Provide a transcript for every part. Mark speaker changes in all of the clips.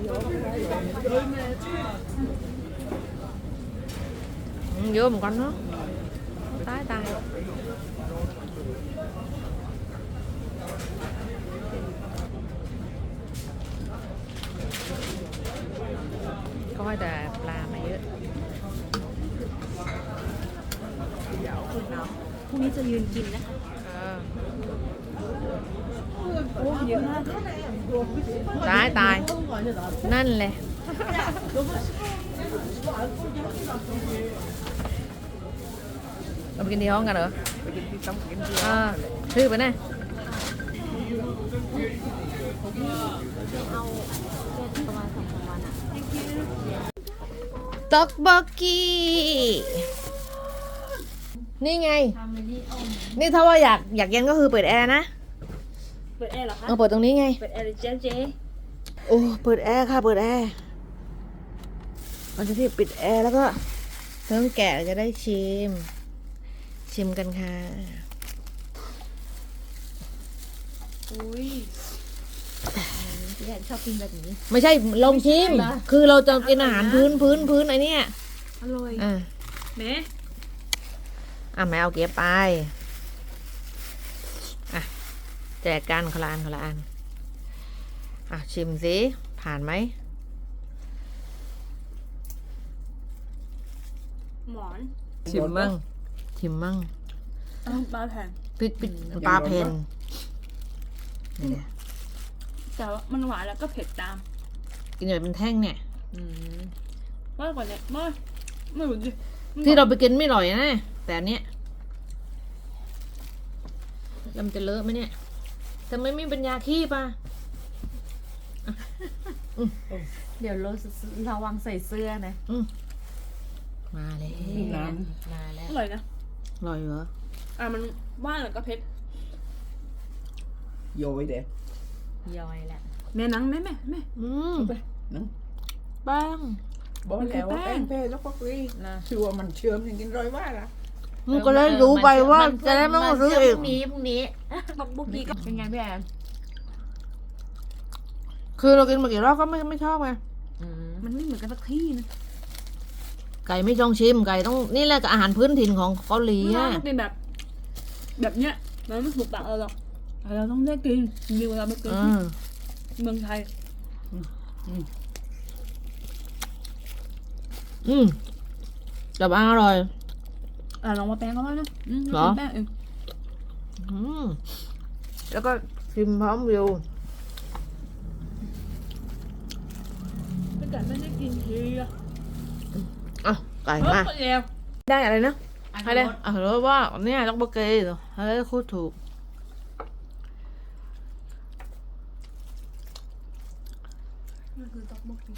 Speaker 1: Ừ, vô một con nữa tái tay coi แต่ปลามาเยอะ
Speaker 2: พรุ่งนี้จะยืนกินนะคะ
Speaker 1: เออ
Speaker 2: โอ้เยอะมาก
Speaker 1: ตายตาย นั่นแหละ เราไปกินที่ห้องกันเหรอ
Speaker 3: ไปกินที่ต้องกินที่
Speaker 1: อ่าชื่อไปไหน
Speaker 2: เอาประมาณสองสามวันอะ
Speaker 1: ตอกบอกกี้ นี่ไง นี่ถ้าว่าอยากอยากเย็นก็คือเปิดแอร์นะ
Speaker 2: เปิดแอร์เหรอคะ
Speaker 1: เออเปิดตรงนี้ไง
Speaker 2: เปิดแอร์เลยเจ๊เจ๊
Speaker 1: โอ้ เปิดแอร์ค่ะ เปิดแอร์เราจะที่ปิดแอร์แล้วก็เริ่มแกะเราจะได้ชิม ชิมกันค่ะ
Speaker 2: อุ้ยพี่แอนชอบกินแบบนี้
Speaker 1: ไม่ใช่ลองชิม
Speaker 2: เหรอ
Speaker 1: คือเราจะกินอาหารพื้นพื้นพื้นไอเนี้ย
Speaker 2: อร่อย
Speaker 1: อ่า
Speaker 2: แม่
Speaker 1: อะแม่เอาเก็บไปอะ แจกกันคนละอันคนละอันอะชิมสิผ่านไหม
Speaker 2: หมอน
Speaker 1: ชิมมั่งชิมมั่ง
Speaker 2: ต้องปลาแผ่น
Speaker 1: ปิดปิดปลาเพนนี่ไง
Speaker 2: แต่ว่ามันหวานแล้วก็เผ็ดตาม
Speaker 1: กินแบบเป็นแท่งเนี่ย
Speaker 2: มากกว่านี้ไม่ไม่เหมือนดิ
Speaker 1: ที่เราไปกินไม่อร่อยนะ แต่อันเนี้ยแล้วมันจะเลอะไหมเนี่ย ทำไมไม่เป็นยาขี้ป่ะ
Speaker 2: เดี๋ยวเราระวังใส่เสื้อนะ
Speaker 1: อืมมาแล้ว
Speaker 3: น้
Speaker 1: มาแล้ว
Speaker 2: อร่อยนะ
Speaker 1: อร่อยเหรอ
Speaker 2: อะมันหว่านแล้วก็เผ็ดำ
Speaker 3: โยยเด็ด
Speaker 1: ย่อยแหละ
Speaker 2: แม่นังแม่แม่แม่
Speaker 1: อืม
Speaker 3: นัง
Speaker 1: แป้ง
Speaker 3: บอกแล้วว่า
Speaker 2: มันคือแป้
Speaker 3: แป้
Speaker 2: ง
Speaker 3: งเพ่แล้วก็กรี
Speaker 1: นะ
Speaker 3: ชื่อว่ามันเชื่อมอย่างกินร้อยว่าละ
Speaker 1: มึงก็เลยรู้ไปว่า จะได้ไม่ต้องซื้ออีก
Speaker 2: พรุ่งนี้พรุ่งนี้ บักบุกี้ก็เป็นไงพี่แอน
Speaker 1: คือเรากินมากี่รอบก็ไม่ไม่ชอบไง
Speaker 2: มันไม่เหมือนกันสักที่นะ
Speaker 1: ไก่ไม่ต้องชิมไก่ต้องนี่แหละกับอาหารพื้นถิ่นของเกาหลี
Speaker 2: ไม่
Speaker 1: อะ
Speaker 2: ต้องกินแบบ แบบเนี้ยมันไม่ถูกปากเราหรอกแต่เราต้องได้กินมีเวลาไปกิน
Speaker 1: อื
Speaker 2: ที่
Speaker 1: ม
Speaker 2: เมืองไทย
Speaker 1: อืมแต่ว่าอร่อย
Speaker 2: อะลองมาแป้งก็ได้นะอืม
Speaker 1: เหรอ
Speaker 2: กินแป้งเอง
Speaker 1: อืม แล้วก็ชิมพร้อมวิว
Speaker 2: ไม่แต่ไม่ได้กินทีอะ
Speaker 1: อะไก่
Speaker 2: เฮ้ย
Speaker 1: มา
Speaker 2: คนเดียว
Speaker 1: ได้อะไรนะให้ได้อะรู้ว่าเนี่ยต้องเบอร์เกย์เหรอให้ได้คูดถูก
Speaker 2: นี่คือต๊อกบกกี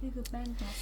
Speaker 2: นี่คือแป้งต๊อก